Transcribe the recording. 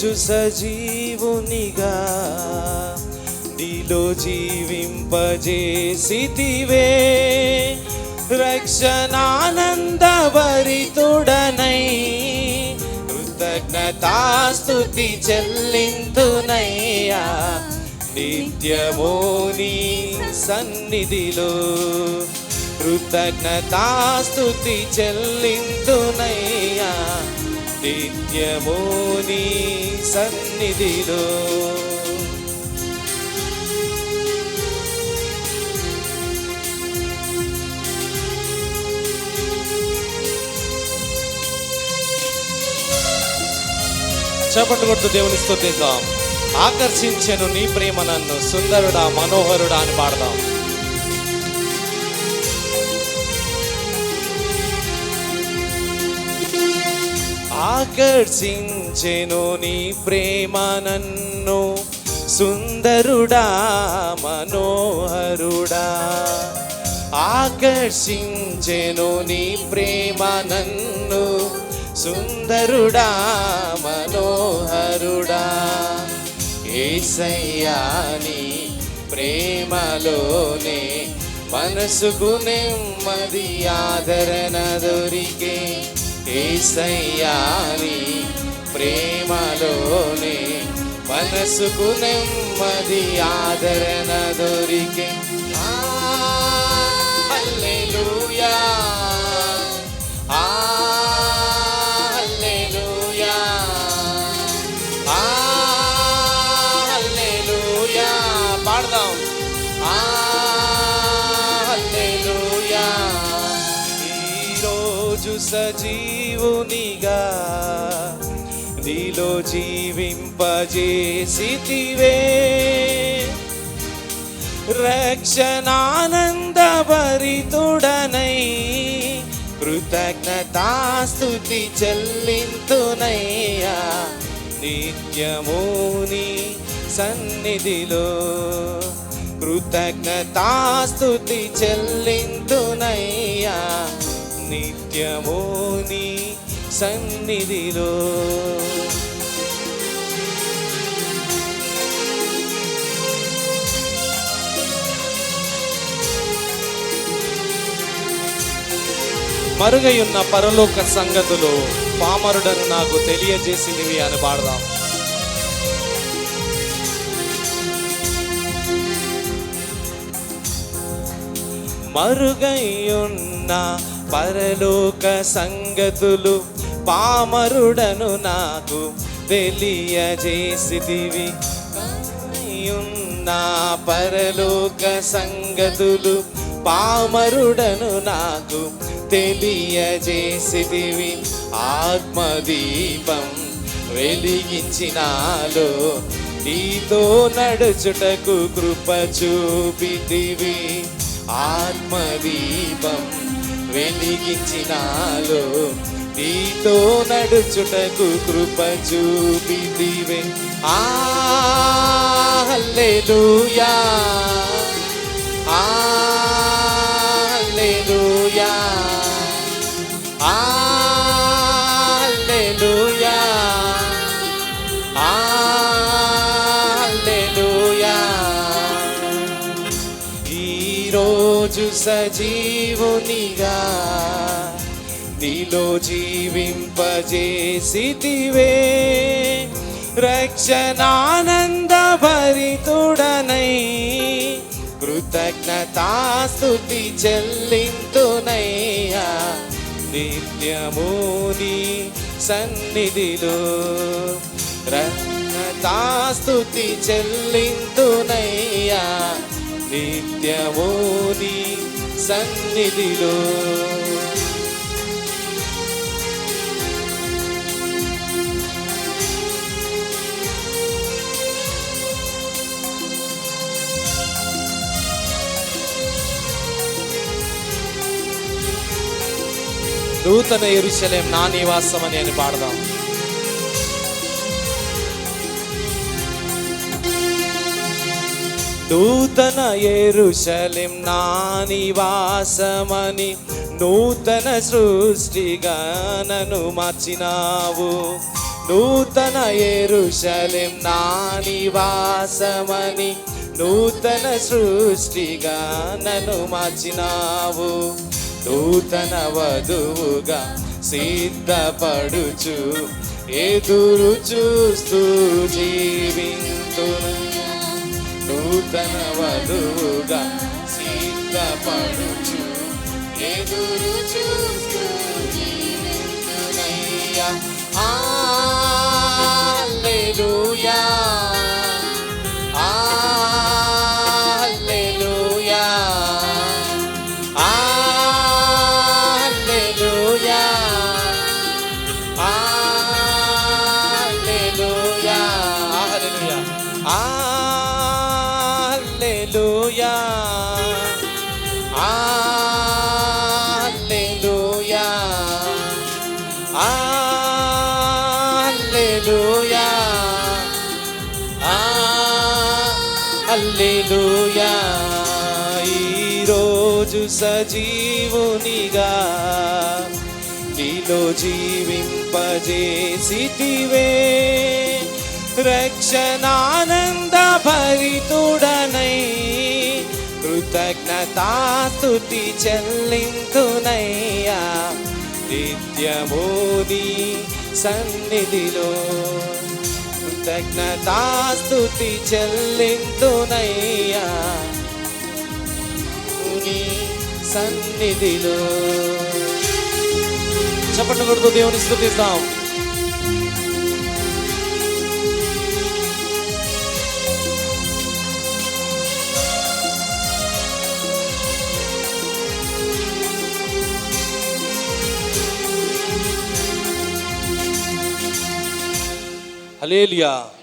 ఈరోజు సజీవునిగా నీలో జీవింపజేసితివే. రక్షణానందభరితుడనై కృతజ్ఞతాస్తుతి చెల్లింతునయ్యా. నిత్యమోని సన్నిధిలో కృతజ్ఞతాస్తుతి చెల్లింతునయ్యా. నిత్యమో నీ సన్నిధిలో. చప్పట్లు కొడుతూ దేవుని స్థుతిద్దాం ఆకర్షించను నీ ప్రేమ నన్ను. సుందరుడా మనోహరుడా అని పాడదాం. ఆకర్షించెను నీ ప్రేమ నన్ను. సుందరుడా మనోహరుడా. ఆకర్షించెను నీ ప్రేమ నన్ను. సుందరుడా మనోహరుడా. ఏసయ్యాని ప్రేమలోనే మనసుకు నెమ్మది ఆదరణ దొరికే ఏసయ్యాని ప్రేమలోనే మనసుకు నెమ్మది ఆదరణ దొరికే. హల్లెలూయా. పాడదాం. ఆ, సజీవునిగా. నీలో జీవింపజేసితివే. రక్షణానందభరితుడనై కృతజ్ఞతాస్తుతి చెల్లింతునయ్యా. నిత్యమోని సన్నిధిలో కృతజ్ఞతాస్తుతి చెల్లింతునయ్యా. నిత్యమోని సన్నిధిలో. మరుగయున్న పరలోక సంగతులు పామరుడను నాకు తెలియజేసినవి అని పాడదాం. మరుగయున్న పరలోక సంగతులు పామరుడను నాకు తెలియజేసిదివి నా పరలోక సంగతులు పామరుడను నాకు తెలియజేసిదివి ఆత్మదీపం వెలిగించినాలో నీతో నడుచుటకు కృప చూపితివి. ఆత్మదీపం వెలిగించినాలో. నీతో నడుచుటకు కృప చూపిదివే. ఆ హల్లెలూయా. ఆ రోజు సజీవునిగా నీలో జీవింపజేసివే రక్షణానంద భరితుడనై కృతజ్ఞతాస్తుతి చెల్లింతునయ్యా నిత్యమూని సన్నిధిలో రక్షతాస్తుతి చెల్లింతునై సన్నిధిలో. నూతన ఎరుశలేం నా నివాసం అని అని పాడదాం. నూతన ఎరుశలిం నా నివాసమని నూతన సృష్టిగా నన్ను మార్చినావు. నూతన ఎరుశలిం నా నివాసమని నూతన సృష్టిగా నన్ను మార్చినావు. నూతన వధువుగా సిద్ధపడుచు ఎదురు చూస్తూ జీవింతును. నూతన వధువుగా సిద్ధపడుచు ఎదురు హల్లెలూయా ఈరోజు సజీవునిగా నీలో జీవింపజేసివే రక్షణానంద భరితుడనై కృతజ్ఞతాస్తుతి చెల్లింతునయ్యా. నిత్యమోది సన్నిధిలో కృతజ్ఞతాస్తుతి చెల్లిందునయ్యా నీ సన్నిధిలో. చెప్పండి కొడుతూ దేవుని స్థుతిస్తాం. Aleluia.